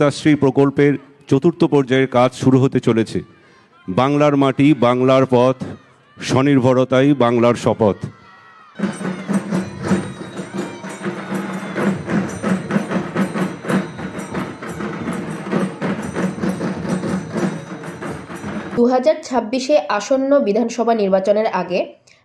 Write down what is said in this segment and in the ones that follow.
রাস্তাশ্রী প্রকল্পের চতুর্থ পর্যায়ের কাজ শুরু হতে চলেছে। বাংলার মাটি, বাংলার পথ, স্বনির্ভরতাই বাংলার শপথ। দু হাজার ছাব্বিশে আসন্ন বিধানসভা নির্বাচনের আগে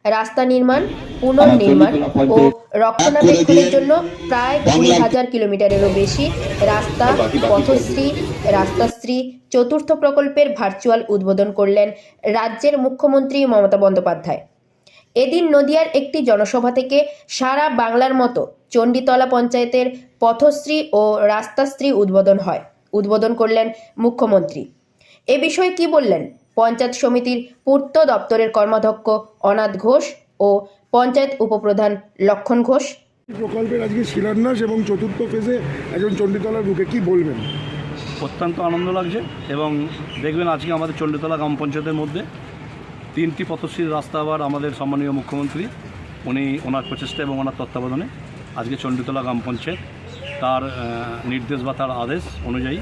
রাস্তা নির্মাণ পুনর্নির্মাণ ও রক্ষণাবেক্ষণের জন্য প্রায় কুড়ি হাজার কিলোমিটারেরও বেশি রাস্তা পথশ্রী রাস্তাশ্রী চতুর্থ প্রকল্পের ভার্চুয়াল উদ্বোধন করলেন রাজ্যের মুখ্যমন্ত্রী মমতা বন্দ্যোপাধ্যায়। এদিন নদিয়ার একটি জনসভা থেকে সারা বাংলার মতো চণ্ডীতলা পঞ্চায়েতের পথশ্রী ও রাস্তাশ্রী উদ্বোধন হয় উদ্বোধন করলেন মুখ্যমন্ত্রী। এ বিষয়ে কি বললেন? পঞ্চায়েত সমিতির পূর্ত দপ্তরের কর্মাধ্যক্ষ অনাথ ঘোষ ও পঞ্চায়েত উপপ্রধান লক্ষণ ঘোষ। প্রকল্পের আজকে শিলান্যাস এবং চতুর্থ ফেজে একজন চণ্ডীতলার বুকে কি বলবেন? অত্যন্ত আনন্দ লাগছে এবং দেখবেন আজকে আমাদের চণ্ডীতলা গ্রাম পঞ্চায়েতের মধ্যে তিনটি পথশ্রীর রাস্তা আবার আমাদের সম্মানীয় মুখ্যমন্ত্রী উনি ওনার প্রচেষ্টা এবং ওনার তত্ত্বাবধানে আজকে চণ্ডীতলা গ্রাম পঞ্চায়েত তার নির্দেশ বা তার আদেশ অনুযায়ী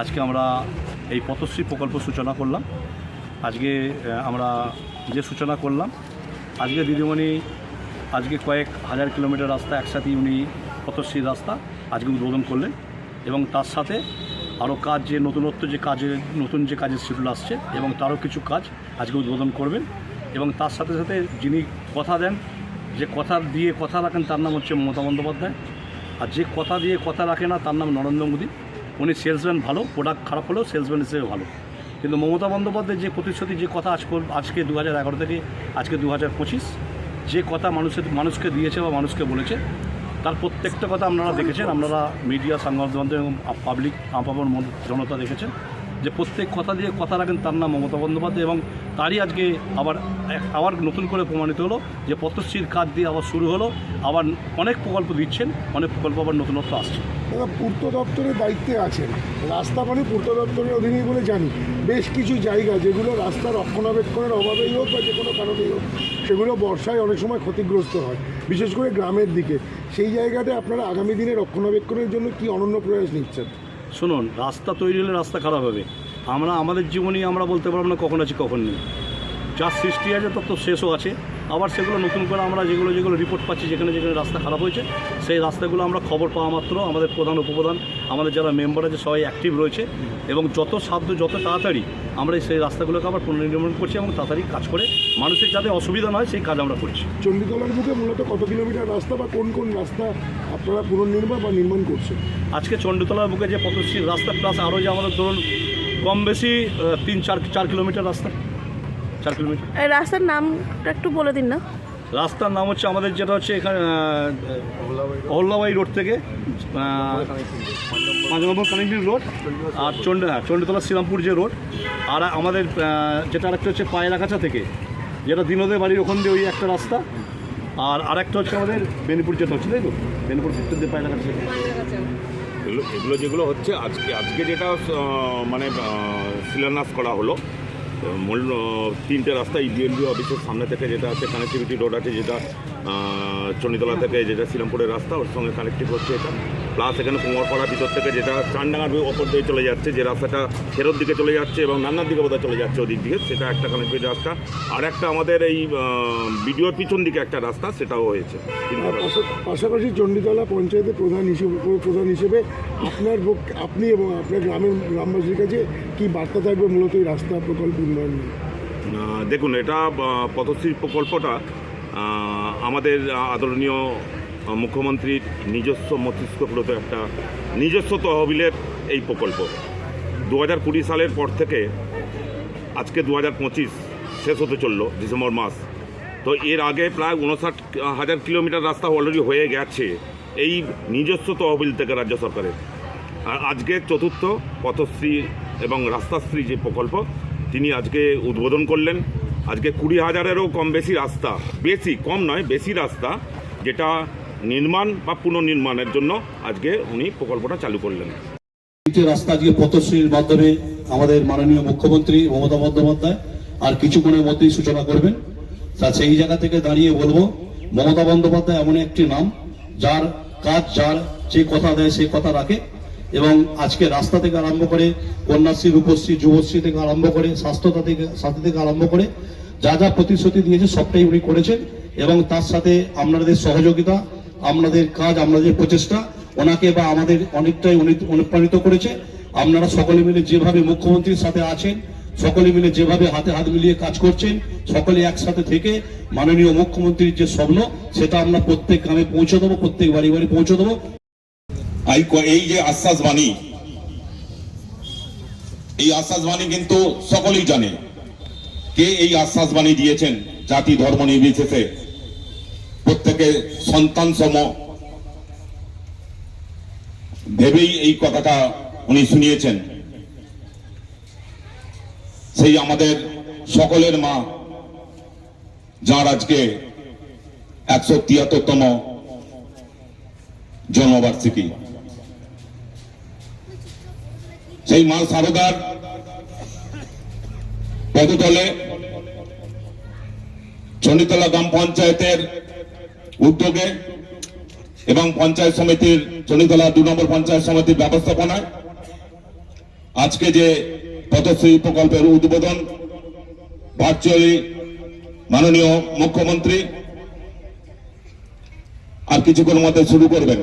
আজকে আমরা এই পথশ্রী প্রকল্প সূচনা করলাম। আজকে আমরা যে সূচনা করলাম, আজকে দিদিমণি আজকে কয়েক হাজার কিলোমিটার রাস্তা একসাথেই উনি পথশ্রীর রাস্তা আজকে উদ্বোধন করলেন এবং তার সাথে আরও কাজ যে নতুনত্ব যে কাজের নতুন যে কাজের শিডিউল আসছে এবং তারও কিছু কাজ আজকে উদ্বোধন করবেন এবং তার সাথে সাথে যিনি কথা দেন, যে কথা দিয়ে কথা রাখেন তার নাম হচ্ছে মমতা বন্দ্যোপাধ্যায়। আর যে কথা দিয়ে কথা রাখে না তার নাম নরেন্দ্র মোদী। উনি সেলসম্যান ভালো প্রোডাক্ট খারাপ হলেও সেলসম্যান হিসেবে ভালো। কিন্তু মমতা বন্দ্যোপাধ্যায় যে প্রতিশ্রুতি, যে কথা আজ আজকে দু হাজার এগারো থেকে আজকে দু হাজার পঁচিশ, যে কথা মানুষের, মানুষকে দিয়েছে বা মানুষকে বলেছে, তার প্রত্যেকটা কথা আপনারা দেখেছেন। আপনারা মিডিয়া সংবাদ মাধ্যম এবং পাবলিক, আপামর মন- জনতা দেখেছেন। যে প্রত্যেক কথা দিয়ে কথা রাখেন তার নাম মমতা বন্দ্যোপাধ্যায় এবং তারই আজকে আবার আবার নতুন করে প্রমাণিত হলো যে পথশ্রীর কাজ দিয়ে আবার শুরু হলো। আবার অনেক প্রকল্প দিচ্ছেন, অনেক প্রকল্প আবার নতুনত্ব আসছে। দাদা পূর্ত দপ্তরের দায়িত্বে আছেন। রাস্তা মানে পূর্ত দপ্তরের অধীনেই বলে জানি। বেশ কিছু জায়গা যেগুলো রাস্তা রক্ষণাবেক্ষণের অভাবেই হোক বা যে কোনো কারণেই হোক, সেগুলো বর্ষায় অনেক সময় ক্ষতিগ্রস্ত হয়, বিশেষ করে গ্রামের দিকে। সেই জায়গাতে আপনারা আগামী দিনে রক্ষণাবেক্ষণের জন্য কি অনন্য প্রয়াস নিচ্ছেন? শুনুন, রাস্তা তৈরি হলে রাস্তা খারাপ হবে। আমরা, আমাদের জীবনেই আমরা বলতে পারব না কখন আছি, কখন নেই। যা সৃষ্টি আছে তত শেষও আছে। আবার সেগুলো নতুন করে আমরা যেগুলো যেগুলো রিপোর্ট পাচ্ছি যেখানে যেখানে রাস্তা খারাপ হয়েছে সেই রাস্তাগুলো আমরা খবর পাওয়া মাত্র আমাদের প্রধান উপপ্রধান আমাদের যারা মেম্বার আছে সবাই অ্যাক্টিভ রয়েছে এবং যত সাধ্য যত তাড়াতাড়ি আমরা সেই রাস্তাগুলোকে আবার পুনর্নির্মাণ করছি এবং তাড়াতাড়ি কাজ করে মানুষের যাতে অসুবিধা নয় সেই কাজ আমরা করছি। চণ্ডীতলার বুকে মূলত কত কিলোমিটার রাস্তা বা কোন কোন রাস্তা আপনারা পুনর্নির্মাণ বা নির্মাণ করছেন? আজকে চণ্ডীতলার বুকে যে পথশ্রীর রাস্তা প্লাস আরও যে আমাদের ধরুন কম বেশি তিন চার চার কিলোমিটার রাস্তা। চার কিলোমিটার এই রাস্তার নামটা একটু বলে দিন না। রাস্তার নাম হচ্ছে আমাদের যেটা হচ্ছে এখানে অহল্লাবাই রোড থেকে পাঁচ নম্বর কানেক্টিং রোড আর চণ্ডী হ্যাঁ চণ্ডীতলা শ্রীরামপুর যে রোড। আর আমাদের যেটা আরেকটা হচ্ছে পায়রাকাছা থেকে যেটা দিনদের বাড়ির ওখান দিয়ে ওই একটা রাস্তা। আর আরেকটা হচ্ছে আমাদের বেনিপুর যেটা হচ্ছে তাই তো? বেনিপুর ভিতর দিয়ে পায়রাকাছা থেকে। এগুলো এগুলো যেগুলো হচ্ছে আজকে আজকে যেটা মানে শিলান্যাস করা হলো মূল তিনটে রাস্তা ইডিএলবি অফিসের সামনে থেকে যেটা আছে কানেক্টিভিটি রোড আছে যেটা চণ্ডীতলা থেকে যেটা, শ্রীরামপুরের রাস্তা, ওর সঙ্গে কানেক্টিভ হচ্ছে এটা। প্লাস এখানে কুমারপাড়া ভিতর থেকে যেটা চানডাঙ্গার ওপর দিয়ে চলে যাচ্ছে যে রাস্তাটা ফেরত দিকে চলে যাচ্ছে এবং নান্নার দিকে বোধহয় চলে যাচ্ছে ওদিক দিকে সেটা একটা কানেক্টিভিটি রাস্তা। আর একটা আমাদের এই বিডিওর পিছন দিকে একটা রাস্তা সেটাও হয়েছে। পাশা- পাশাপাশি চণ্ডীতলা পঞ্চায়েতের প্রধান হিসেবে প্রধান হিসেবে আপনার পক্ষ- আপনি এবং আপনার গ্রামের গ্রামবাসীর কাছে কি বার্তা থাকবে মূলত এই রাস্তা প্রকল্প উন্নয়ন দেখুন এটা পথশ্রী প্রকল্পটা আমাদের আদরণীয় মুখ্যমন্ত্রীর নিজস্ব মস্তিষ্কপ্রত একটা নিজস্ব তহবিলের এই প্রকল্প। দু হাজার কুড়ি সালের পর থেকে আজকে দু হাজার পঁচিশ শেষ হতে চলল, ডিসেম্বর মাস। তো এর আগে প্রায় উনষাট হাজার কিলোমিটার রাস্তা অলরেডি হয়ে গেছে, এই নিজস্ব তহবিল থেকে রাজ্য সরকারের। আর আজকে চতুর্থ পথশ্রী এবং রাস্তাশ্রী যে প্রকল্প, তিনি আজকে উদ্বোধন করলেন। আজকে কুড়ি হাজারেরও কম বেশি রাস্তা, বেশি, কম নয়, বেশি রাস্তা, যেটা নির্মাণ বা পুনর্নির্মাণের জন্য আজকে উনি প্রকল্পটা চালু করলেন। তিনটে রাস্তা আজকে পথশ্রীর মাধ্যমে আমাদের মাননীয় মুখ্যমন্ত্রী মমতা বন্দ্যোপাধ্যায় আর কিছুক্ষণের মধ্যেই সূচনা করবেন। তা সেই জায়গা থেকে দাঁড়িয়ে বলব, মমতা বন্দ্যোপাধ্যায় এমন একটি নাম, যার কাজ, যার যে কথা দেয় সেই কথা রাখে এবং আজকে রাস্তা থেকে আরম্ভ করে কন্যাশ্রী, রূপশ্রী, যুবশ্রী থেকে আরম্ভ করে স্বাস্থ্যতা থেকে সাথী থেকে আরম্ভ করে যা যা প্রতিশ্রুতি দিয়েছে সবটাই উনি করেছেন এবং তার সাথে আপনাদের সহযোগিতা আপনাদের কাজ আপনাদের প্রচেষ্টা, ওনাকে বা আমাদের অনেকটাই অনুপ্রাণিত করেছে। আপনারা সকলে মিলে যেভাবে মুখ্যমন্ত্রীর সাথে আছেন, সকলে মিলে যেভাবে হাতে হাত মিলিয়ে কাজ করছেন, সকলে একসাথে থেকে মাননীয় মুখ্যমন্ত্রীর যে স্বপ্ন, সেটা আমরা প্রত্যেক গ্রামে পৌঁছে দেবো, প্রত্যেক বাড়ি বাড়ি পৌঁছে দেবো। এই যে আশ্বাস বাণী এই আশ্বাস বাণী কিন্তু সকলেই জানে। কে এই আশ্বাস বাণী দিয়েছেন জাতি ধর্ম নির্বিশেষে? প্রত্যেকে সন্তান সম। ভেবেই এই কথাটা উনি শুনিয়েছেন। সেই আমাদের সকলের মা, যার আজকে একশো তিয়াত্তরতম জন্মবার্ষিকী। সেই মা সারদার পদতলে চন্ডিতলা গ্রাম পঞ্চায়েতের উদ্যোগে এবং পঞ্চায়েত সমিতির চলিতলা দু নম্বর পঞ্চায়েত সমিতির ব্যবস্থাপনায় আজকে যে পথশ্রী প্রকল্পের উদ্বোধন, ভার্চুয়ালি মাননীয় মুখ্যমন্ত্রী আর কিছুক্ষণ মধ্যে শুরু করবেন।